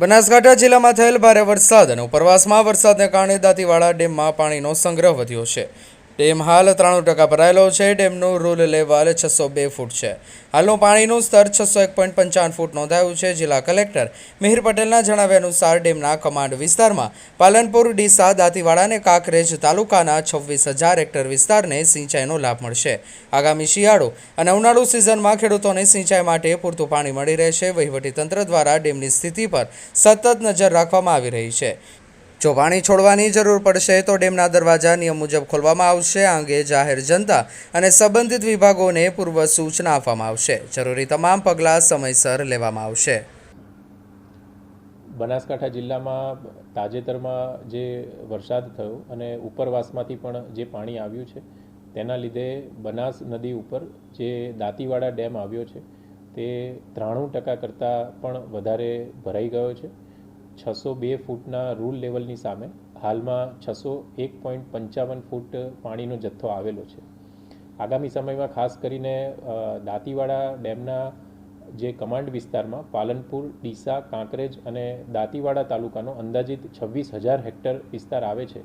બનાસકાંઠા જિલ્લામાં થયેલ ભારે વરસાદ અને ઉપરવાસમાં વરસાદને કારણે દાંતીવાડા ડેમમાં પાણીનો સંગ્રહ વધ્યો છે. ડેમ હાલ ત્રાણું ટકા ભરાયેલો છે. ડેમનું રૂલ લેવલ છસો બે ફૂટ છે. હાલનું પાણીનું સ્તર છસો એક પોઈન્ટ પંચાવન ફૂટ નોંધાયું છે. જિલ્લા કલેક્ટર મિહિર પટેલના જણાવ્યા અનુસાર ડેમના કમાન્ડ વિસ્તારમાં પાલનપુર, ડીસા, દાંતીવાડા અને કાંકરેજ તાલુકાના છવ્વીસ હજાર હેક્ટર વિસ્તારને સિંચાઈનો લાભ મળશે. આગામી શિયાળુ અને ઉનાળુ સિઝનમાં ખેડૂતોને સિંચાઈ માટે પૂરતું પાણી મળી રહેશે. વહીવટીતંત્ર દ્વારા ડેમની સ્થિતિ પર સતત નજર રાખવામાં આવી રહી છે. જો પાણી છોડવાની જરૂર પડશે તો ડેમના દરવાજા નિયમ મુજબ ખોલવામાં આવશે, આ અંગે જાહેર જનતા અને સંબંધિત વિભાગોને પૂર્વ સૂચના આપવામાં આવશે. જરૂરી તમામ પગલાં સમયસર લેવામાં આવશે. બનાસકાંઠા જિલ્લામાં તાજેતરમાં જે વરસાદ થયો અને ઉપરવાસમાંથી પણ જે પાણી આવ્યું છે, તેના લીધે બનાસ નદી ઉપર જે દાંતીવાડા ડેમ આવ્યો છે, તે ત્રાણું ટકા કરતાં પણ વધારે ભરાઈ ગયો છે. છસો બે ફૂટના રૂલ લેવલની સામે હાલમાં છસો એક પોઈન્ટ પંચાવન ફૂટ પાણીનો જથ્થો આવેલો છે. આગામી સમયમાં ખાસ કરીને દાંતીવાડા ડેમના જે કમાન્ડ વિસ્તારમાં પાલનપુર, ડીસા, કાંકરેજ અને દાંતીવાડા તાલુકાનો અંદાજિત છવ્વીસ હજાર હેક્ટર વિસ્તાર આવે છે.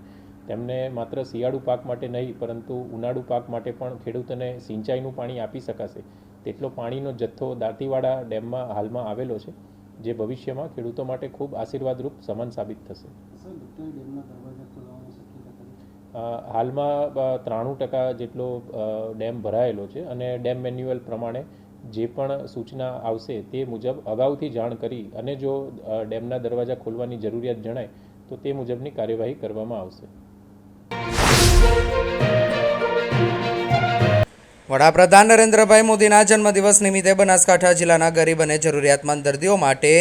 તેમને માત્ર શિયાળુ પાક માટે નહીં, પરંતુ ઉનાળુ પાક માટે પણ ખેડૂતોને સિંચાઈનું પાણી આપી શકાશે. તેટલો પાણીનો જથ્થો દાંતીવાડા ડેમમાં હાલમાં આવેલો છે. જે ભવિષ્યમાં ખેડૂતો માટે ખૂબ આશીર્વાદરૂપ સમાન સાબિત થશે. હાલમાં ત્રાણું ટકા જેટલો ડેમ ભરાયેલો છે અને ડેમ મેન્યુઅલ પ્રમાણે જે પણ સૂચના આવશે તે મુજબ અગાઉથી જાણ કરી અને જો ડેમના દરવાજા ખોલવાની જરૂરિયાત જણાય તો તે મુજબની કાર્યવાહી કરવામાં આવશે. વડાપ્રધાન નરેન્દ્રભાઈ મોદીના જન્મદિવસ નિમિત્તે બનાસકાંઠા જિલ્લાના ગરીબ અને જરૂરિયાતમંદ દર્દીઓ માટે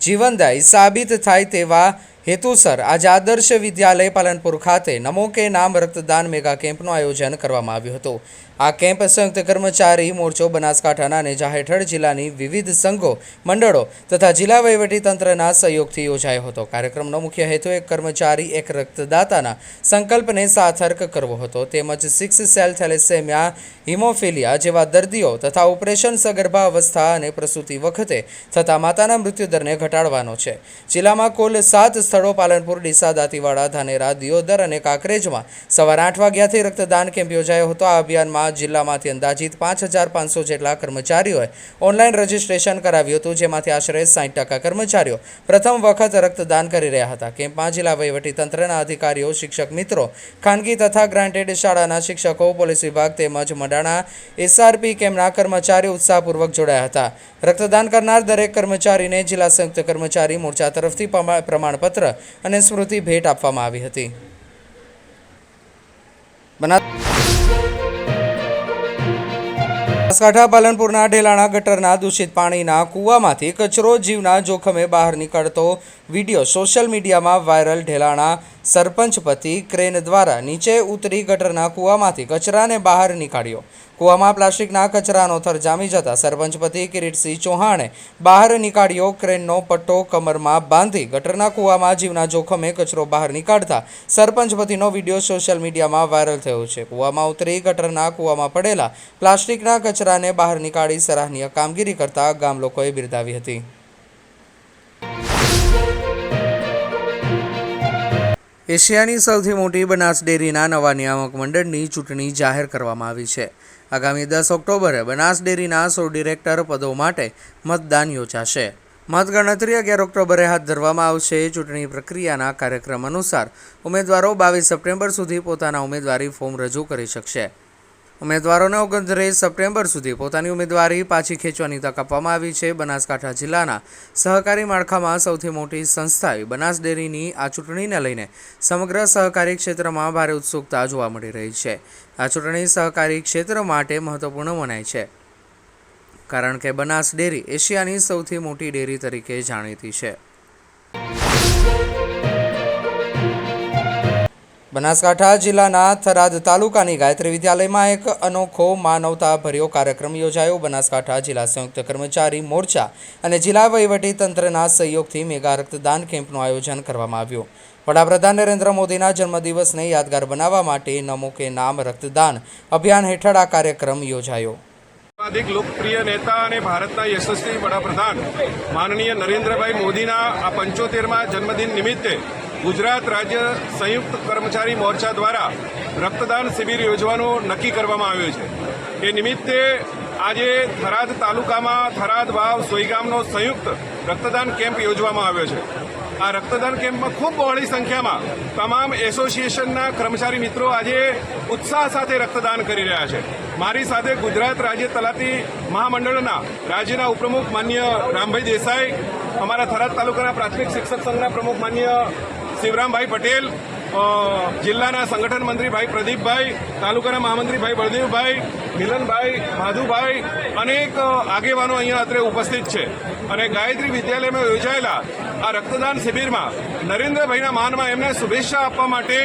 જીવનદાયી સાબિત થાય તેવા હેતુસર આજે આદર્શ વિદ્યાલય પાલનપુર ખાતે નમો કે નામ રક્તદાન મેગા કેમ્પનું આયોજન કરવામાં આવ્યું હતું. આ કેમ્પ સંયુક્ત કર્મચારી મોરચો, બનાસકાંઠાના નેજા હેઠળ જિલ્લાની વિવિધ સંઘો, મંડળો તથા જિલ્લા વહીવટીતંત્રના સહયોગથી યોજાયો હતો. કાર્યક્રમનો મુખ્ય હેતુ એક કર્મચારી, એક રક્તદાતાના સંકલ્પને સાર્થક કરવો હતો. તેમજ સિક્સ સેલ થેલેસેમિયા, હિમોફિલિયા જેવા દર્દીઓ તથા ઓપરેશન સગર્ભા અવસ્થા અને પ્રસૂતિ વખતે થતા માતાના મૃત્યુદરને ઘટાડવાનો છે. જિલ્લામાં કુલ સાત સ્થળો પાલનપુર, ડીસા, દાંતીવાડા, ધાનેરા, દિયોદર અને કાંકરેજમાં સવારે આઠ વાગ્યાથી રક્તદાન કેમ્પ યોજાયો હતો. આ અભિયાનમાં જિલ્લામાંથી અંદાજિત પાંચ હજાર પાંચસો જેટલા કર્મચારીઓએ ઓનલાઈન રજીસ્ટ્રેશન કરાવ્યું હતું, જેમાંથી આશરે સાઠ ટકા કર્મચારીઓ પ્રથમ વખત રક્તદાન કરી રહ્યા હતા. કેમ્પમાં જિલ્લા વહીવટીતંત્રના અધિકારીઓ, શિક્ષક મિત્રો, ખાનગી તથા ગ્રાન્ટેડ શાળાના શિક્ષકો, પોલીસ વિભાગ તેમજ મડાણા એસઆરપી કેમ્પના કર્મચારીઓ ઉત્સાહપૂર્વક જોડાયા હતા. રક્તદાન કરનાર દરેક કર્મચારીને જિલ્લા સંયુક્ત કર્મચારી મોરચા તરફથી પ્રમા- પ્રમાણપત્ર અને સ્મૃતિ ભેટ આપવામાં આવી હતી. બનાસકાંઠા પાલનપુરના ઢેલાણા ગટરના દૂષિત પાણીના કૂવામાંથી કચરો જીવના જોખમે બહાર નીકળતો વીડિયો સોશિયલ મીડિયામાં વાયરલ ઢેલાણા સરપંચ પતિ ક્રેન દ્વારા નીચે ઉતરી ગટરના કૂવામાંથી કચરાને બહાર નીકાળ્યો. કૂવામાં પ્લાસ્ટિકના કચરાનો થર જામી જતા સરપંચ પતિ કિરીટસિંહ ચૌહાણે બહાર નીકાળ્યો ક્રેનનો પટ્ટો કમરમાં બાંધી ગટરના કૂવામાં જીવના જોખમે કચરો બહાર નીકાળતા સરપંચ પતિનો વીડિયો સોશિયલ મીડિયામાં વાયરલ થયો છે. કૂવામાં ઉતરી ગટરના કૂવામાં પડેલા પ્લાસ્ટિકના કચરાને બહાર નીકાળી સરાહનીય કામગીરી કરતા ગામ લોકોએ બિરદાવી હતી. એશિયાની સૌથી મોટી બનાસ ડેરીના નવા નિયામક મંડળની ચૂંટણી જાહેર કરવામાં આવી છે. આગામી દસ ઓક્ટોબરે બનાસ ડેરીના સો ડિરેક્ટર પદો માટે મતદાન યોજાશે. મતગણતરી અગિયાર ઓક્ટોબરે હાથ ધરવામાં આવશે. ચૂંટણી પ્રક્રિયાના કાર્યક્રમ અનુસાર ઉમેદવારો બાવીસ સપ્ટેમ્બર સુધી પોતાના ઉમેદવારી ફોર્મ રજૂ કરી શકશે. ઉમેદવારોને ઓગણત્રીસ સપ્ટેમ્બર સુધી પોતાની ઉમેદવારી પાછી ખેંચવાની તક આપવામાં આવી છે બનાસકાંઠા જિલ્લાના સહકારી માળખામાં સૌથી મોટી સંસ્થા એવી બનાસ ડેરીની આ ચૂંટણીને લઈને સમગ્ર સહકારી ક્ષેત્રમાં ભારે ઉત્સુકતા જોવા મળી રહી છે. આ ચૂંટણી સહકારી ક્ષેત્ર માટે મહત્વપૂર્ણ મનાય છે. કારણ કે બનાસ ડેરી એશિયાની સૌથી મોટી ડેરી તરીકે જાણીતી છે. બનાસકાંઠા જિલ્લાના થરાદ તાલુકાની ગાયત્રી વિદ્યાલયમાં એક અનોખો માનવતા ભર્યો કાર્યક્રમ યોજાયો. બનાસકાંઠા જિલ્લા સંયુક્ત કર્મચારી મોરચા અને જિલ્લા વહીવટી તંત્રના સહયોગથી મેગા રક્તદાન કેમ્પનું આયોજન કરવામાં આવ્યું. વડાપ્રધાન નરેન્દ્ર મોદીના જન્મદિવસને યાદગાર બનાવવા માટે નમો કે નામ રક્તદાન અભિયાન હેઠળ આ કાર્યક્રમ યોજાયો. અધિક લોકપ્રિય નેતા અને ભારતના યશસ્વી વડાપ્રધાન માનનીય નરેન્દ્રભાઈ મોદીના આ પંચોતેરમાં જન્મદિન નિમિત્તે ગુજરાત રાજ્ય સંયુક્ત કર્મચારી મોરચા દ્વારા રક્તદાન શિબિર યોજવાનું નક્કી કરવામાં આવ્યું છે. એ નિમિત્તે આજે થરાદ તાલુકામાં થરાદ વાવ સોઈગામનો સંયુક્ત રક્તદાન કેમ્પ યોજવામાં આવ્યો છે. આ રક્તદાન કેમ્પમાં ખૂબ બહોળી સંખ્યામાં તમામ એસોસિએશનના કર્મચારી મિત્રો આજે ઉત્સાહ સાથે રક્તદાન કરી રહ્યા છે. મારી સાથે ગુજરાત રાજ્ય તલાટી મહામંડળના રાજ્યના ઉપપ્રમુખ માન્ય રામભાઈ દેસાઈ, અમારા થરાદ તાલુકાના પ્રાથમિક શિક્ષક સંઘના પ્રમુખ માન્ય શિવરામભાઈ પટેલ જિલ્લાના સંગઠન મંત્રી ભાઈ પ્રદીપભાઈ, તાલુકાના મહામંત્રી ભાઈ બળદેવભાઈ, મિલનભાઈ માધુભાઈ અનેક આગેવાનો અહીંયા અત્રે ઉપસ્થિત છે. અને ગાયત્રી વિદ્યાલયમાં યોજાયેલા આ રક્તદાન શિબિરમાં નરેન્દ્રભાઈના માનમાં એમને શુભેચ્છા આપવા માટે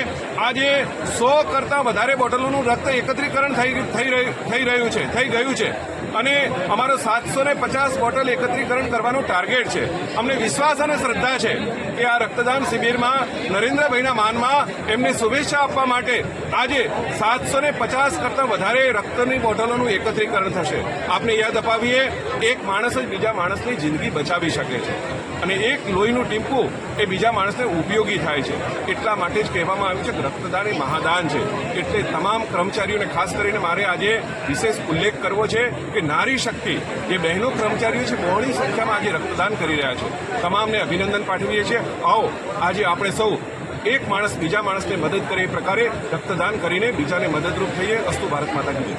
આજે સો કરતાં વધારે બોટલોનું રક્ત એકત્રીકરણ થઈ રહ્યું છે, થઈ ગયું છે. અને અમારો સાતસો ને પચાસ બોટલ એકત્રીકરણ કરવાનું ટાર્ગેટ છે. અમને વિશ્વાસ અને શ્રદ્ધા છે કે આ રક્તદાન શિબિરમાં નરેન્દ્રભાઈના માનમાં એમને શુભેચ્છા આપવા માટે આજે સાતસો ને પચાસ કરતાં વધારે રક્તની બોટલોનું એકત્રીકરણ થશે. આપને યાદ અપાવીએ, એક માણસ જ બીજા માણસની જિંદગી બચાવી શકે છે. અને એક લોહીનું ટીમ્પું એ બીજા માણસને ઉપયોગી થાય છે. એટલા માટે જ કહેવામાં આવ્યું છે કે રક્તદાન એ મહાદાન છે. એટલે તમામ કર્મચારીઓને ખાસ કરીને મારે આજે વિશેષ ઉલ્લેખ કરવો છે કે નારી શક્તિ જે બહેનો કર્મચારીઓ છે, બહોળી સંખ્યામાં આજે રક્તદાન કરી રહ્યા છે. તમામને અભિનંદન પાઠવીએ છીએ. આવો, આજે આપણે સૌ એક માણસ બીજા માણસને મદદ કરે એ પ્રકારે રક્તદાન કરીને બીજાને મદદરૂપ થઈએ. અસ્તુ ભારત માતા કી જય.